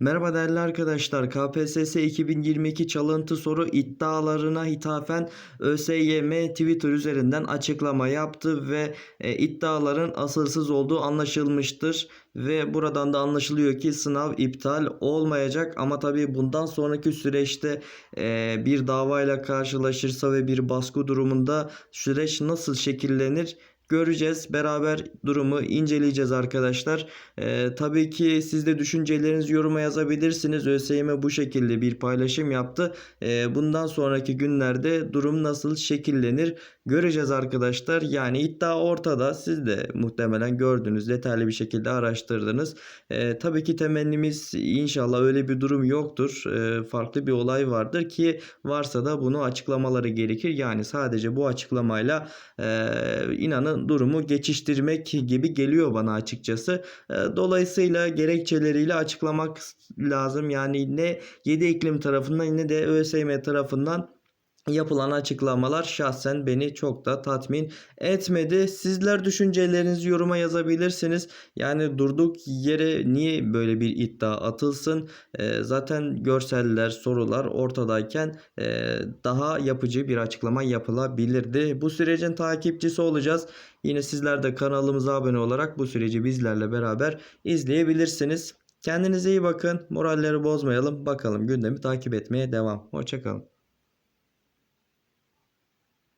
Merhaba değerli arkadaşlar. KPSS 2022 çalıntı soru iddialarına hitafen ÖSYM Twitter üzerinden açıklama yaptı ve e, iddiaların asılsız olduğu anlaşılmıştır. Ve buradan da anlaşılıyor ki sınav iptal olmayacak ama tabii bundan sonraki süreçte e, bir davayla karşılaşırsa ve bir baskı durumunda süreç nasıl şekillenir göreceğiz. Beraber durumu inceleyeceğiz arkadaşlar. Ee, tabii ki siz de düşüncelerinizi yoruma yazabilirsiniz. ÖSYM bu şekilde bir paylaşım yaptı. Ee, bundan sonraki günlerde durum nasıl şekillenir göreceğiz arkadaşlar. Yani iddia ortada. Siz de muhtemelen gördünüz. Detaylı bir şekilde araştırdınız. Ee, tabii ki temennimiz inşallah öyle bir durum yoktur. Ee, farklı bir olay vardır ki varsa da bunu açıklamaları gerekir. Yani sadece bu açıklamayla e, inanın durumu geçiştirmek gibi geliyor bana açıkçası. Dolayısıyla gerekçeleriyle açıklamak lazım. Yani ne 7 iklim tarafından ne de ÖSYM tarafından yapılan açıklamalar şahsen beni çok da tatmin etmedi. Sizler düşüncelerinizi yoruma yazabilirsiniz. Yani durduk yere niye böyle bir iddia atılsın? E, zaten görseller, sorular ortadayken e, daha yapıcı bir açıklama yapılabilirdi. Bu sürecin takipçisi olacağız. Yine sizler de kanalımıza abone olarak bu süreci bizlerle beraber izleyebilirsiniz. Kendinize iyi bakın. Moralleri bozmayalım. Bakalım gündemi takip etmeye devam. Hoşçakalın.